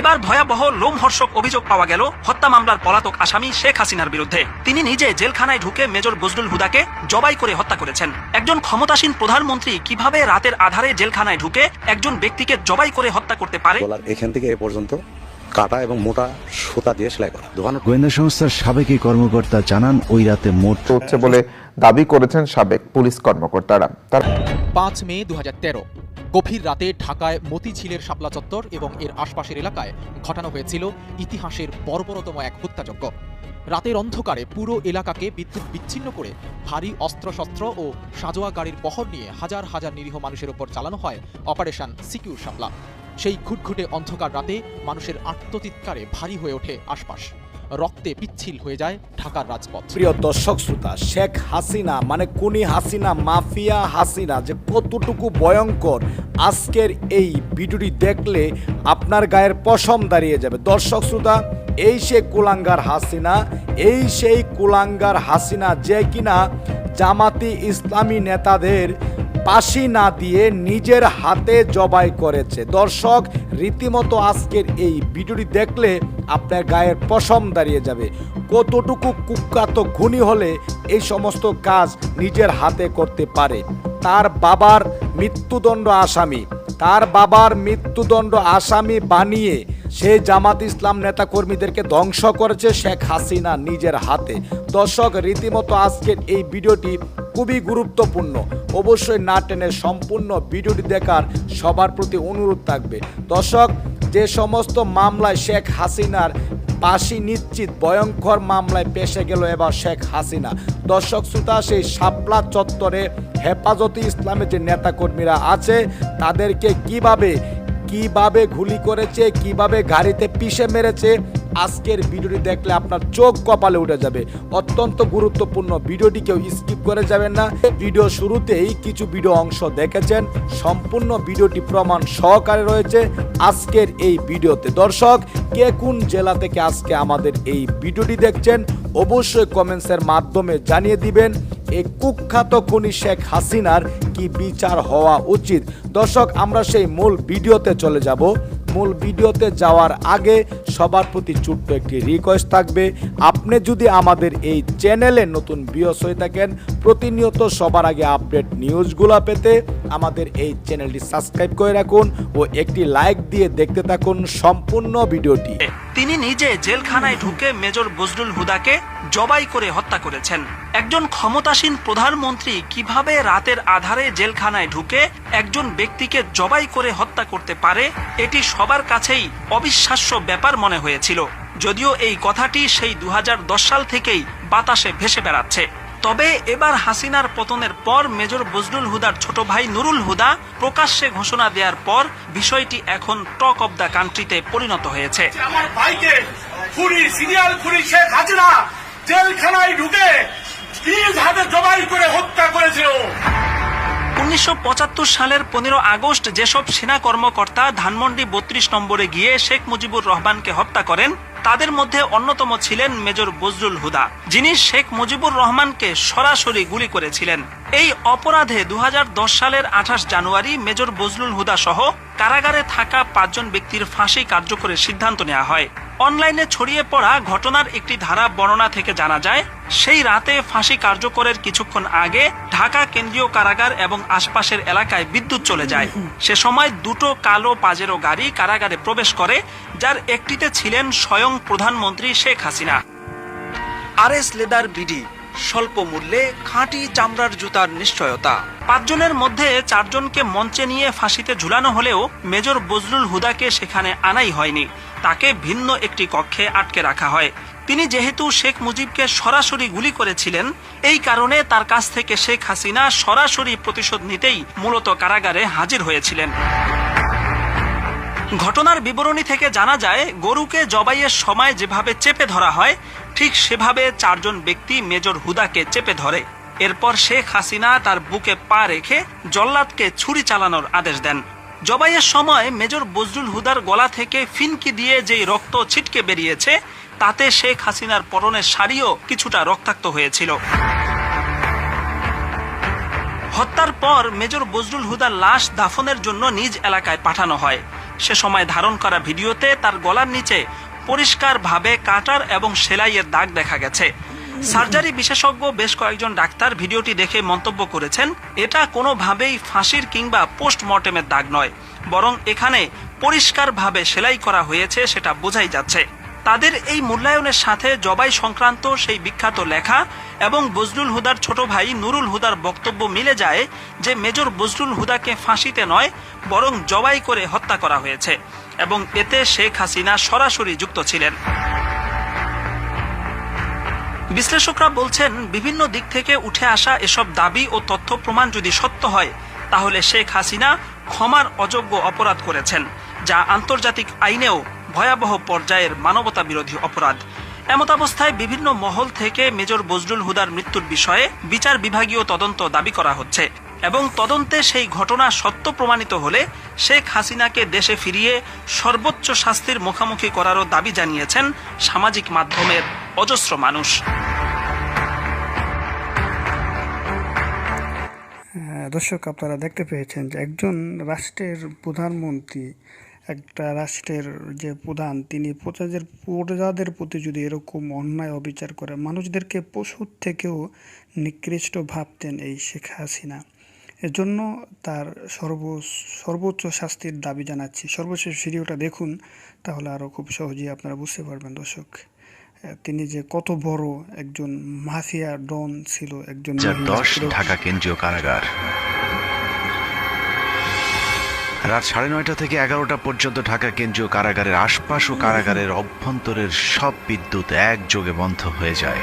এবার ভয়াবহ লোমহর্ষক অভিযোগ পাওয়া গেল হত্যা মামলার পলাতক আসামি শেখ হাসিনার বিরুদ্ধে। তিনি নিজে জেলখানায় ঢুকে মেজর বজলুল হুদাকে জবাই করে হত্যা করেছেন। একজন ক্ষমতাসীন প্রধানমন্ত্রী কীভাবে রাতের আধারে জেলখানায় ঢুকে একজন ব্যক্তিকে জবাই করে হত্যা করতে পারে? এখান থেকে এ পর্যন্ত কাটা এবং মোটা সুতা দিয়ে সেলাই করা। দোকান গোয়েন্দা সংস্থার সাবেক কর্মকর্তা জানান ওই রাতে মোট হচ্ছে বলে দাবি করেছেন সাবেক পুলিশ কর্মকর্তারা। তার পাঁচ মে দু হাজার তেরো। গভীর রাতে ঢাকায় মতিঝিলের শাপলা চত্বর এবং এর আশপাশের এলাকায় ঘটানো হয়েছিল ইতিহাসের বর্বরতম এক হত্যাযজ্ঞ। রাতের অন্ধকারে পুরো এলাকাকে বিদ্যুৎ বিচ্ছিন্ন করে ভারী অস্ত্রশস্ত্র ও সাজোয়া গাড়ির বহর নিয়ে হাজার হাজার নিরীহ মানুষের ওপর চালানো হয় অপারেশন সিকিউর শাপলা। সেই ঘুটঘুটে অন্ধকার রাতে মানুষের আত্মচিৎকারে ভারী হয়ে ওঠে আশপাশ। রক্তে পিচ্ছিল হয়ে যায় ঢাকার রাজপথ। প্রিয় দর্শক শ্রোতা, শেখ হাসিনা মানে কুনি হাসিনা, মাফিয়া হাসিনা যে কতটুকু ভয়ঙ্কর, আজকের এই ভিডিওটি দেখলে আপনার গায়ের পশম দাঁড়িয়ে যাবে। দর্শক শ্রোতা, এই সেই কুলাঙ্গার হাসিনা, এই সেই কুলাঙ্গার হাসিনা যে কিনা জামাতি ইসলামী নেতাদের পাশি না দিয়ে নিজের হাতে জবাই করেছে। দর্শক, রীতিমতো আজকের এই ভিডিওটি দেখলে আপনার গায়ের পশম দাঁড়িয়ে যাবে। কতটুকু কুখ্যাত খুনি হলে এই সমস্ত কাজ নিজের হাতে করতে পারে? তার বাবার মৃত্যুদণ্ড আসামি। তার বাবার মৃত্যুদণ্ড আসামি বানিয়ে সে জামাত ইসলাম নেতাকর্মীদেরকে ধ্বংস করেছে শেখ হাসিনা নিজের হাতে। দর্শক, রীতিমতো আজকের এই ভিডিওটি খুবই গুরুত্বপূর্ণ। অবশ্যই না টেনে সম্পূর্ণ ভিডিওটি দেখার সবার প্রতি অনুরোধ থাকবে। দর্শক, যে সমস্ত মামলায় শেখ হাসিনার পাশি নিশ্চিত, ভয়ঙ্কর মামলায় পেশে গেল এবার শেখ হাসিনা। দর্শক, শ্রোতা, সেই শাপলা চত্বরে হেফাজতে ইসলামের যে নেতাকর্মীরা আছে, তাদেরকে কীভাবে কীভাবে গুলি করেছে, কীভাবে গাড়িতে পিষে মেরেছে আজকের ভিডিওটি দেখলে আপনার চোখ কপালে উঠে যাবে। অত্যন্ত গুরুত্বপূর্ণ ভিডিওটি কেউ স্কিপ করে যাবেন না। ভিডিও শুরুতেই কিছু ভিডিও অংশ দেখেছেন। সম্পূর্ণ ভিডিওটি প্রমাণ সহকারে রয়েছে আজকের এই ভিডিওতে। দর্শক, কে কোন জেলা থেকে আজকে আমাদের এই ভিডিওটি দেখছেন, অবশ্যই কমেন্টসের মাধ্যমে জানিয়ে দিবেন। এই কুখ্যাত খুনি শেখ হাসিনার কি বিচার হওয়া উচিত? দর্শক, আমরা সেই মূল ভিডিওতে চলে যাব। মূল ভিডিওতে যাওয়ার আগে সবার প্রতি ছোট্ট একটি রিকোয়েস্ট থাকবে। আপনি যদি আমাদের এই চ্যানেলে নতুন বিয়স হয়ে থাকেন, প্রতিনিয়ত সবার আগে আপডেট নিউজগুলো পেতে আমাদের এই চ্যানেলটি সাবস্ক্রাইব করে রাখুন ও একটি লাইক দিয়ে দেখতে থাকুন সম্পূর্ণ ভিডিওটি। তিনি নিজে জেলখানায় ঢুকে মেজর বজরুল হুদাকে জবাই করে হত্যা করেছেন। একজন ক্ষমতাসীন প্রধানমন্ত্রী কীভাবে রাতের আধারে জেলখানায় ঢুকে একজন ব্যক্তিকে জবাই করে হত্যা করতে পারে, এটি সবার কাছেই অবিশ্বাস্য ব্যাপার মনে হয়েছিল। যদিও এই কথাটি সেই দু হাজার দশ সাল থেকেই বাতাসে ভেসে বেড়াচ্ছে। তবে এবার হাসিনার পতনের পর মেজর বজলুল হুদার ছোট ভাই নুরুল হুদা প্রকাশ্যে ঘোষণা দেওয়ার পর বিষয়টি এখন টক অব দ্য কান্ট্রিতে পরিণত হয়েছে। আমার ভাইকে খুনি সিরিয়াল খুনি শেখ হাসিনা জেলখানায় ঢুকে নিজ হাতে জবাই করে হত্যা করেছিল উনিশশো পঁচাত্তর সালের পনেরো আগস্ট যেসব সেনা কর্মকর্তা ধানমন্ডি বত্রিশ নম্বরে গিয়ে শেখ মুজিবুর রহমানকে হত্যা করেন তাদের মধ্যে অন্যতম ছিলেন মেজর বজরুল হুদা, যিনি শেখ মুজিবুর রহমানকে সরাসরি গুলি করেছিলেন। এই অপরাধে দু হাজার দশ সালের আঠাশ জানুয়ারি মেজর বজরুল হুদা সহ কারাগারে থাকা পাঁচজন ব্যক্তির ফাঁসি কার্যকরের সিদ্ধান্ত নেওয়া হয়। অনলাইনে ছড়িয়ে পড়া ঘটনার একটি ধারা বর্ণনা থেকে জানা যায়, সেই রাতে ফাঁসি কার্যকরের কিছুক্ষণ আগে ঢাকা কেন্দ্রীয় কারাগার এবং আশপাশের এলাকায় বিদ্যুৎ চলে যায়। সে সময় দুটো কালো পাজেরো গাড়ি কারাগারে প্রবেশ করে, যার একটিতে ছিলেন স্বয়ং প্রধানমন্ত্রী শেখ হাসিনা। আর এস লেদার বিডি স্বল্প মূল্যে খাঁটি চামড়ার জুতার নিশ্চয়তা। পাঁচজনের মধ্যে চারজনকে মঞ্চে নিয়ে ফাঁসিতে ঝুলানো হলেও মেজর বজলুল হুদাকে সেখানে আনাই হয়নি। তাকে ভিন্ন একটি কক্ষে আটকে রাখা হয়। তিনি যেহেতু শেখ মুজিবকে সরাসরি গুলি করেছিলেন, এই কারণে তার কাছ থেকে শেখ হাসিনা সরাসরি প্রতিশোধ নিতেই মূলত কারাগারে হাজির হয়েছিলেন। ঘটনার বিবরণী থেকে জানা যায়, গরুকে জবাইয়ের সময় যেভাবে চেপে ধরা হয়, ঠিক সেভাবে চারজন ব্যক্তি মেজর হুদাকে চেপে ধরে। এরপর শেখ হাসিনা তার বুকে পা রেখে জল্লাদকে ছুরি চালানোর আদেশ দেন। জবাইয়ের সময় মেজর বজরুল হুদার গলা থেকে ফিনকি দিয়ে যেই রক্ত ছিটকে বেরিয়েছে, তাতে শেখ হাসিনার পরনের শাড়িও কিছুটা রক্তাক্ত হয়েছিল। হত্যার পর মেজর বজরুল হুদার লাশ দাফনের জন্য নিজ এলাকায় পাঠানো হয়। সে সময় ধারণ করা ভিডিওতে তার গলার নিচে পরিষ্কারভাবে কাটার এবং সেলাইয়ের দাগ দেখা গেছে। সার্জারি বিশেষজ্ঞ বেশ কয়েকজন ডাক্তার ভিডিওটি দেখে মন্তব্য করেছেন, এটা কোনোভাবেই ফাঁসির কিংবা পোস্টমর্টেমের দাগ নয়, বরং এখানে পরিষ্কারভাবে সেলাই করা হয়েছে সেটা বোঝাই যাচ্ছে। তাদের এই মূল্যায়নের সাথে জবাই সংক্রান্ত সেই বিখ্যাত লেখা এবং বজলুল হুদার ছোট ভাই নুরুল হুদার বক্তব্য মিলে যায় যে মেজর বজলুল হুদাকে ফাঁসিতে নয়, বরং জবাই করে হত্যা করা হয়েছে এবং এতে শেখ হাসিনা সরাসরি যুক্ত ছিলেন। বিশ্লেষকরা বলছেন, বিভিন্ন দিক থেকে উঠে আসা এসব দাবি ও তথ্য প্রমাণ যদি সত্য হয়, তাহলে শেখ হাসিনা ক্ষমার অযোগ্য অপরাধ করেছেন, যা আন্তর্জাতিক আইনেও ভয়াবহ পর্যায়ের মানবতা বিরোধী অপরাধ এমতাবস্থায় বিভিন্ন মহল থেকে মেজর বজলুল হুদার মৃত্যুর বিষয়ে বিচার বিভাগীয় তদন্ত দাবি করা হচ্ছে এবং তদন্তে সেই ঘটনা সত্য প্রমাণিত হলে শেখ হাসিনাকে দেশে ফিরিয়ে সর্বোচ্চ শাস্তির মুখোমুখি করারও দাবি জানিয়েছেন সামাজিক মাধ্যমের অজস্র মানুষ। হ্যাঁ, দর্শক আপনারা দেখতে পেয়েছেন যে একজন রাষ্ট্রের প্রধানমন্ত্রী একটা রাষ্ট্রের যে প্রধান তিনি প্রজাদের প্রজাদের প্রতি যদি এরকম অন্যায় অবিচার করে মানুষদেরকে পশুর থেকেও নিকৃষ্ট ভাবতেন এই শেখ হাসিনা। এজন্য তার সর্ব সর্বোচ্চ শাস্তির দাবি জানাচ্ছি। সর্বশেষ ভিডিওটা দেখুন তাহলে আরও খুব সহজেই আপনারা বুঝতে পারবেন দর্শক। তিনি যে কত বড় একজন মাফিয়া ডন ছিল একজন ঢাকা কেন্দ্রীয় কারাগার। রাত সাড়ে নয়টা থেকে এগারোটা পর্যন্ত ঢাকা কেন্দ্রীয় কারাগারের আশপাশ ও কারাগারের অভ্যন্তরের সব বিদ্যুৎ একযোগে বন্ধ হয়ে যায়।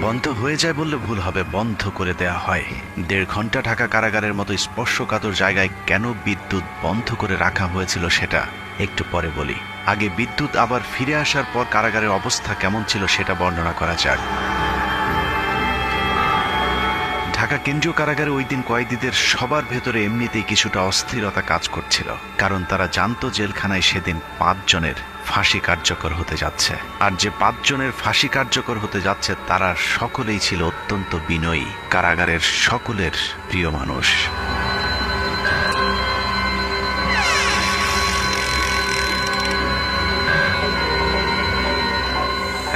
বন্ধ হয়ে যায় বললে ভুল হবে, বন্ধ করে দেয়া হয়। দেড় ঘণ্টা ঢাকা কারাগারের মতো স্পর্শকাতর জায়গায় কেন বিদ্যুৎ বন্ধ করে রাখা হয়েছিল সেটা একটু পরে বলি। আগে বিদ্যুৎ আবার ফিরে আসার পর কারাগারের অবস্থা কেমন ছিল সেটা বর্ণনা করা যাক। ঢাকা কেন্দ্রীয় কারাগারে ওই দিন কয়েদিদের সবার ভেতরে এমনিতেই কিছুটা অস্থিরতা কাজ করছিল, কারণ তারা জানত জেলখানায় সেদিন পাঁচজনের ফাঁসি কার্যকর হতে যাচ্ছে। আর যে পাঁচজনের ফাঁসি কার্যকর হতে যাচ্ছে তারা সকলেই ছিল অত্যন্ত বিনয়ী, কারাগারের সকলের প্রিয় মানুষ।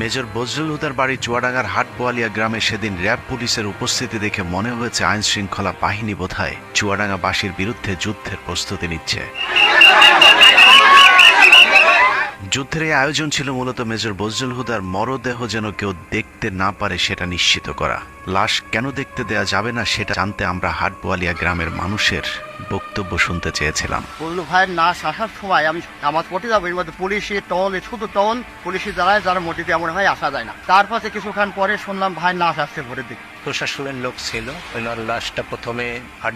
মেজর বজরুল হুদার বাড়ি চুয়াডাঙ্গার হাটবোয়ালিয়া গ্রামে সেদিন র্যাব পুলিশের উপস্থিতি দেখে মনে হয়েছে আইন শৃঙ্খলা বাহিনী বোধহয় চুয়াডাঙ্গাবাসীর বিরুদ্ধে যুদ্ধের প্রস্তুতি নিচ্ছে। যুদ্ধের এই আয়োজন ছিল মূলত মেজর বজরুল হুদার মরদেহ যেন কেউ দেখতে না পারে সেটা নিশ্চিত করা। লাশ কেন দেখতে দেয়া যাবে না সেটা জানতে আমরা হাটবোয়ালিয়া গ্রামের মানুষের বক্তব্য শুনতে চেয়েছিলাম। বললু ভাইয়ের নাশ আসার সময় আমি আমার পটে যাব এর মধ্যে পুলিশে টল শুধু টল পুলিশি দাঁড়ায় যারা মোটিতে এমন হয় আসা যায় না। তারপরে কিছুক্ষণ পরে শুনলাম ভাই নাশ আসছে ভোরের দিকে। প্রশাসনের লোক ছিল ওনার লাশটা প্রথমে হাট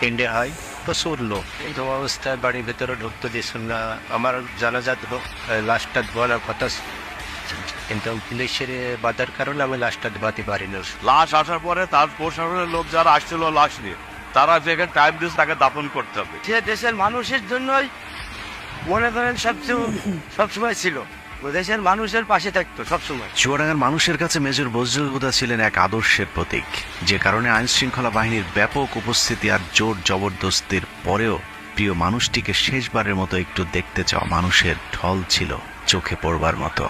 বলে হয় প্রচুর লোক। এই তো অবস্থায় বাড়ির ভেতরে ঢুকতে দিয়েছিল না আমার জানাজাত হোক লাশটা ধোয়ানোর কথা কিন্তু পুলিশের বাধার কারণে আমি লাশটা ধোয়াতে পারিনি। লাশ আসার পরে তার প্রশাসনের লোক যারা আসছিল লাশ নিয়ে তারা যেখানে টাইম দিয়েছে তাকে দাপন করতে হবে। সে দেশের মানুষের জন্যই মনে করেন সবচেয়ে সবসময় ছিল। দেশের মানুষের পাশে থাকতো সবসময়। চুয়াডাঙ্গার মানুষের কাছে মেজর বজরুল হুদা ছিলেন এক আদর্শের প্রতীক। যে কারণে আইন শৃঙ্খলা বাহিনীর ব্যাপক উপস্থিতি আর জোর জবরদস্তির পরেও প্রিয় মানুষটিকে শেষবারের মতো একটু দেখতে চাওয়া মানুষের ঢল ছিল চোখে পড়বার মতো।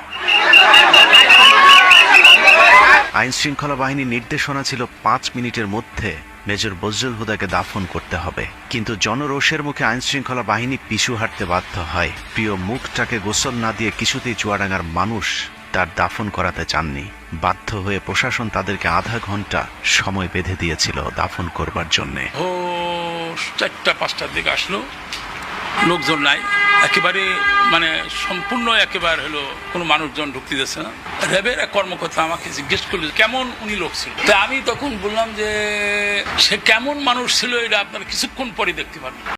আইন শৃঙ্খলা বাহিনীর নির্দেশনা ছিল পাঁচ মিনিটের মধ্যে মেজর বজরুল হুদাকে দাফন করতে হবে। কিন্তু জনরোষের মুখে আইনশৃঙ্খলা বাহিনী পিছু হাঁটতে বাধ্য হয়। প্রিয় মুখটাকে গোসল না দিয়ে কিছুতেই চুয়াডাঙ্গার মানুষ তার দাফন করাতে চাননি। বাধ্য হয়ে প্রশাসন তাদেরকে আধা ঘণ্টা সময় বেঁধে দিয়েছিল দাফন করবার জন্যে। চারটা, পাঁচটার দিকে আসলো। লোকজন নাই। একেবারে মানে সম্পূর্ণ একেবারে হলো কোনো মানুষজন ঢুকতে দিচ্ছে না। র্যাবের এক কর্মকর্তা আমাকে জিজ্ঞেস করল কেমন উনি লোক ছিল? তা আমি তখন বললাম যে, সে কেমন মানুষ ছিল, এটা আপনার কিছুক্ষণ পরে দেখতে পারবেন।